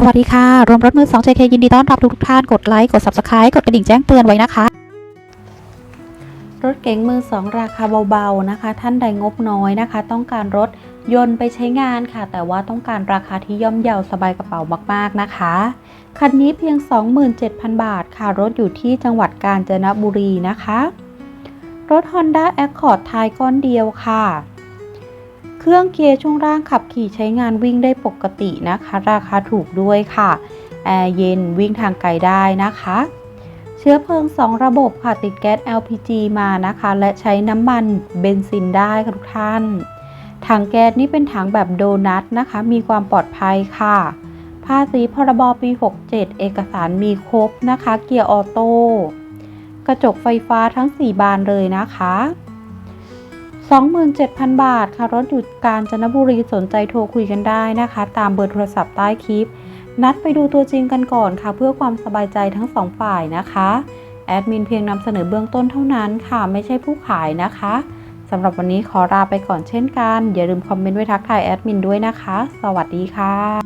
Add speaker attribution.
Speaker 1: สวัสดีค่ะ รวมรถมือ 2JK ยินดีต้อนรับทุกท่าน กดไลค์ กด Subscribe กดกระดิ่งแจ้งเตือนไว้นะคะ รถเก๋งมือ 2 ราคาเบาๆนะคะ ท่านใดงบน้อยนะคะ ต้องการรถยนต์ไปใช้งานค่ะ แต่ว่าต้องการราคาที่ย่อมเยาสบายกระเป๋ามากๆนะคะ คันนี้เพียง 27,000 บาทค่ะ รถอยู่ที่จังหวัดกาญจนบุรีนะคะ รถ Honda Accord ท้ายก้อนเดียวค่ะ เครื่องเกียร์ช่วงล่างขับขี่ใช้งานวิ่งได้ปกตินะคะ ราคาถูกด้วยค่ะแอร์เย็นวิ่งทางไกลได้นะคะ เชื้อเพลิง 2 ระบบค่ะติดแก๊ส LPG มานะคะ และใช้น้ำมันเบนซินได้ค่ะทุกท่านถังแก๊สนี่เป็นถังแบบโดนัทนะคะ มีความปลอดภัยค่ะ ภาษีพรบปี 67 เอกสารมีครบนะคะ เกียร์ออโต้กระจกไฟฟ้าทั้ง 4 บานเลยนะคะ 27,000 บาทค่ะ รถอยู่กาญจนบุรีสนใจโทรคุยกันได้นะคะ ตามเบอร์โทรศัพท์ใต้คลิป นัดไปดูตัวจริงกันก่อนค่ะ เพื่อความสบายใจทั้งสองฝ่ายนะคะ แอดมินเพียงนำเสนอเบื้องต้นเท่านั้นค่ะ ไม่ใช่ผู้ขายนะคะสำหรับวันนี้ขอลาไปก่อนเช่นกัน อย่าลืมคอมเมนต์ไว้ทักทายแอดมินด้วยนะคะ สวัสดีค่ะ